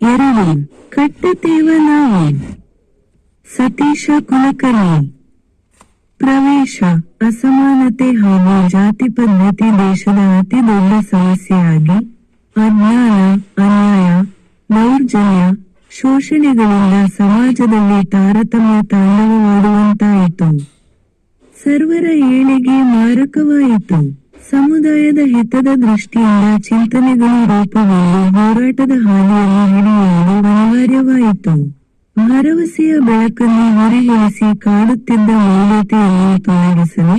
ಎರಡು ಕಟ್ಟತೇವ ನಾವು ಸತೀಶ ಕುಲಕರ್ಣಿ, ಪ್ರವೇಶ, ಅಸಮಾನತೆ ಹಾಗೂ ಜಾತಿ ಪದ್ಧತಿ ದೇಶದ ಅತಿ ದೊಡ್ಡ ಸಮಸ್ಯೆಯಾಗಿ ಅನ್ಯಾಯ ಅನ್ಯಾಯ, ದೌರ್ಜನ್ಯ, ಶೋಷಣೆಗಳಿಂದ ಸಮಾಜದಲ್ಲಿ ತಾರತಮ್ಯ ತಾಂಡವವಾಡುವಂತಾಯಿತು ಸರ್ವರ ಏಳಿಗೆ ಮಾರಕವಾಯಿತು. ಸಮುದಾಯದ ಹಿತದ ದೃಷ್ಟಿಯಿಂದ ಚಿಂತನೆಗಳ ರೂಪುಗೊಂಡು ಹೋರಾಟದ ಹಾದಿಯಲ್ಲಿ ಹಿಡಿಯುವುದು ಅನಿವಾರ್ಯವಾಯಿತು. ಭರವಸೆಯ ಬೆಳಕನ್ನು ಹೊರಗೊಳಿಸಿ ಕಾಡುತ್ತಿದ್ದ ಮೌಲ್ಯತೆಯನ್ನು ತೊಲಗಿಸಲು,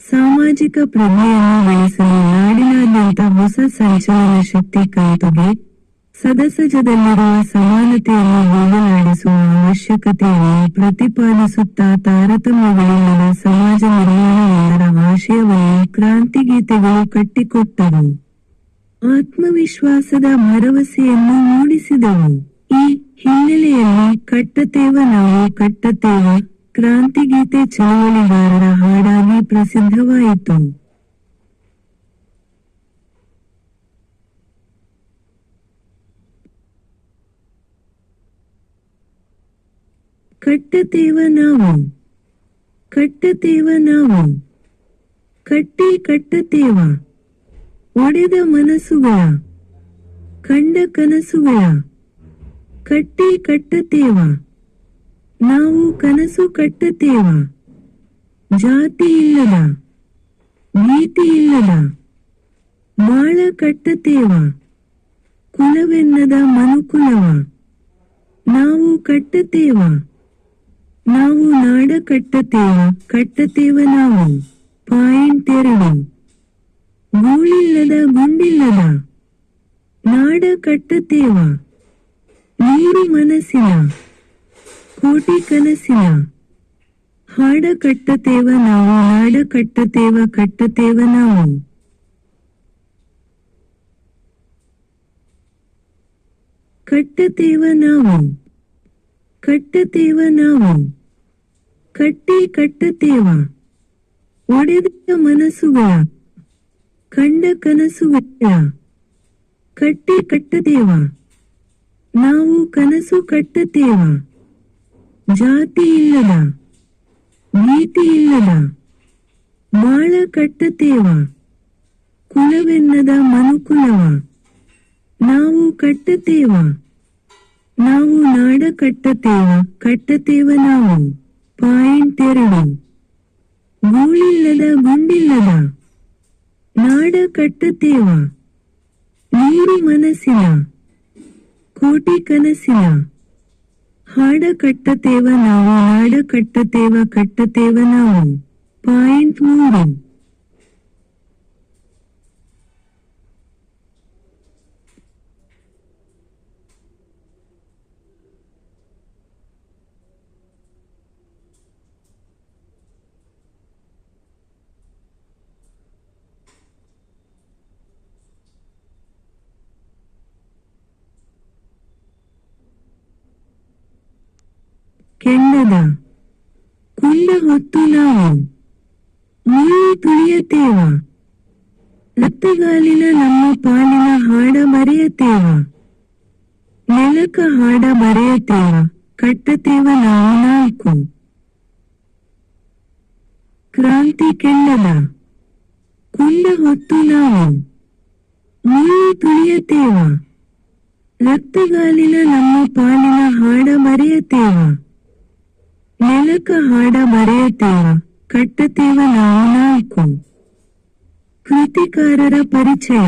ಸಾಮಾಜಿಕ ಪ್ರಜ್ಞೆಯನ್ನು ಬೆಳೆಸಲು ನಾಡಿನಾದ್ಯಂತ ಹೊಸ ಸಂಚಲನ ಶಕ್ತಿ ಕೈತೊಗೆ, ಸದಸಜದಲ್ಲಿರುವ ಸಮಾನತೆಯನ್ನು ಹೋಗಲಾಡಿಸುವ ಅವಶ್ಯಕತೆಯನ್ನು ಪ್ರತಿಪಾದಿಸುತ್ತಾ ತಾರತಮ್ಯಗಳಿಲ್ಲದ ಸಮಾಜ ನಿರ್ಮಾಣವೆಂದರ ಆಶಯವನ್ನು ಕ್ರಾಂತಿಗೀತೆಗಳು ಕಟ್ಟಿಕೊಟ್ಟವು. ಆತ್ಮವಿಶ್ವಾಸದ ಭರವಸೆಯನ್ನು ಮೂಡಿಸಿದವು. ಈ ಹಿನ್ನೆಲೆಯಲ್ಲಿ ಕಟ್ಟತೇವ ನಾವು ಕಟ್ಟತೇವ. ಕ್ರಾಂತಿಗೀತೆ ಚಳವಳಿಗಾರರ ಹಾಡಾಗಿ ಪ್ರಸಿದ್ಧವಾಯಿತು. ಕಟ್ಟತೇವ ನಾವು ಕಟ್ಟತೇವ ನಾವು ಕಟ್ಟಿ ಕಟ್ಟತೇವ ಒಡೆದ ಮನಸ್ಸುಗಳ? ಕಂಡ ಕನಸುಗಳ? ಕಟ್ಟಿ ಕಟ್ಟತೇವ ನಾವು ಕನಸು ಕಟ್ಟತೇವ ಜಾತಿ ಇಲ್ಲದ? ಭೀತಿ ಇಲ್ಲದ? ಬಾಳ ಕಟ್ಟತೇವ ಕುಲವೆನ್ನದ ಮನುಕುಲವ? ನಾವು ಕಟ್ಟತೇವ ನಾವು ನಾಡ ಕಟ್ಟತೇವ ಕಟ್ಟತೇವ ನಾವು. ಪಾಯಿಂಟ್ ಎರಡು ಗೂಳಿಲ್ಲದ ಗುಂಡಿಲ್ಲದ. ನಾಡ ಕಟ್ಟತೇವ ನೀರು ಮನಸ್ಸಿನ. ಕೋಟಿ ಕನಸಿನ. ಹಾಡ ಕಟ್ಟತೇವ ನಾವು, ನಾಡ ಕಟ್ಟತೇವ ಕಟ್ಟತೇವ ನಾವು. ಕಟ್ಟತೇವ ನಾವು. ಕಟ್ಟತೇವ ನಾವು ಕಟ್ಟಿ ಕಟ್ಟತೇವ ಒಡೆದ ಮನಸ್ಸುಗಳ, ಕಂಡ ಕನಸುಗಳ, ಕಟ್ಟಿ ಕಟ್ಟದೇವ ನಾವು ಕನಸು ಕಟ್ಟತೇವ ಜಾತಿ ಇಲ್ಲದ, ನೀತಿ ಇಲ್ಲದ ಬಾಳ ಕಟ್ಟತೇವ ಕುಲವೆನ್ನದ ಮನುಕುಲವ, ನಾವು ಕಟ್ಟತೇವ ನಾವು ನಾಡ ಕಟ್ಟತೇವ ಕಟ್ಟತೇವ ನಾವು ಪಾಯಿಂಟ್ ಎರಡು ಗೂಳಿಲ್ಲದ ಗುಂಡಿಲ್ಲದ, ನಾಡ ಕಟ್ಟತೇವ, ನೀರು ಮನಸ್ಸಿನ ಕೋಟಿ ಕನಸಿನ. ಹಾಡ ಕಟ್ಟತೇವ ನಾವು, ನಾಡ ಕಟ್ಟತೇವ ಕಟ್ಟತೇವ ನಾವು ಪಾಯಿಂಟ್ ಮೂರು. ಕೆಂಡದ. ಕುಲ್ಲ ಹೊತ್ತು ನಾವು. ನೀವು ತುಳಿಯತೇವ. ರಕ್ತಗಾಲಿನ ನಮ್ಮ ಪಾಲಿನ ಹಾಡ ಮರೆಯತೇವ. ನೆಲಕ ಹಾಡ ಬರೆಯತೇವ ಕಟ್ಟತೇವ ನಾವು ನಾಲ್ಕು. ಕ್ರಾಂತಿ ಕೆಂಡದ. ಕುಲ್ಲ ಹೊತ್ತು ನಾವು. ನೀವು ತುಳಿಯತೇವ. ರಕ್ತಗಾಲಿನ ನಮ್ಮ ಪಾಲಿನ ಹಾಡ ಬರೆಯತೇವ ನೆಲಕ ಹಾಡ ಬರೆಯತೇವ ಕಟ್ಟತೇವ ನಾವು ನಾಲ್ಕು ಕೃತಿಕಾರರ ಪರಿಚಯ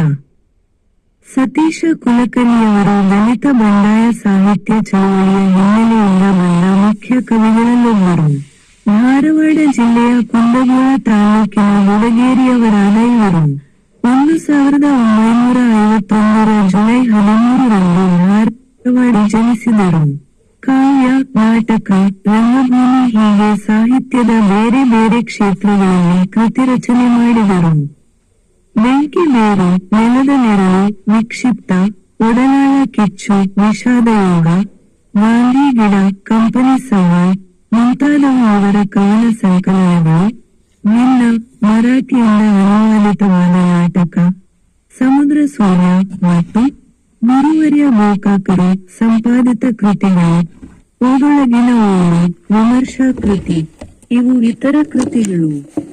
ಸತೀಶ ಕುಲಕರ್ಣಿಯವರು ದಲಿತ ಬಂಡಾಯ ಸಾಹಿತ್ಯ ಚಳವಳಿಯ ಹಿನ್ನೆಲೆಯಿಂದ ಬಂದ ಮುಖ್ಯ ಕವಿಗಳಲ್ಲೊಬ್ಬರು ಧಾರವಾಡ ಜಿಲ್ಲೆಯ ಕುಂದಗೋಳ ತಾಲೂಕಿನ ಗುಡಗೇರಿಯವರಾದ ಇವರು ಒಂದು ಸಾವಿರದ ಒಂಬೈನೂರ ಐವತ್ತೊಂದರ ಜುಲೈ ಹದಿಮೂರರಂದು ಧಾರವಾಡ ಜನಿಸಿದರು ಕಾವ್ಯ ನಾಟಕ, ರಂಗಭೂಮಿ ಹೀಗೆ ಸಾಹಿತ್ಯದ ಬೇರೆ ಬೇರೆ ಕ್ಷೇತ್ರಗಳಲ್ಲಿ ಕೃತಿ ರಚನೆ ಮಾಡಿದರು. ಬೆಂಕಿ ಬೇರು ನೆಲದ ನೆರಳು ನಿಕ್ಷಿಪ್ತ ಒಡನಾಳ ಕಿಚ್ಚು, ವಿಷಾದ ಯೋಗ, ಗಾಂಧಿ ಗಿಡ, ಕಂಪನಿ ಸವಾಲ್ ಮುಂತಾದವು ಅವರ ಕವನ ಸಂಕಲನಗಳು, ನಿನ್ನ ಮರಾಠಿಯಿಂದ ಅನುವಾದಿತವಾದ ನಾಟಕ, ಸಮುದ್ರ ಸೂರ್ಯ ಮತ್ತು ಗುರುವರ್ಯ ಗೋಕಾಕರು ಸಂಪಾದಿತ ಕೃತಿಗಳು. ಊರು ವಿಮರ್ಶಾ ಕೃತಿ ಇವು ಇತರ ಕೃತಿಗಳು.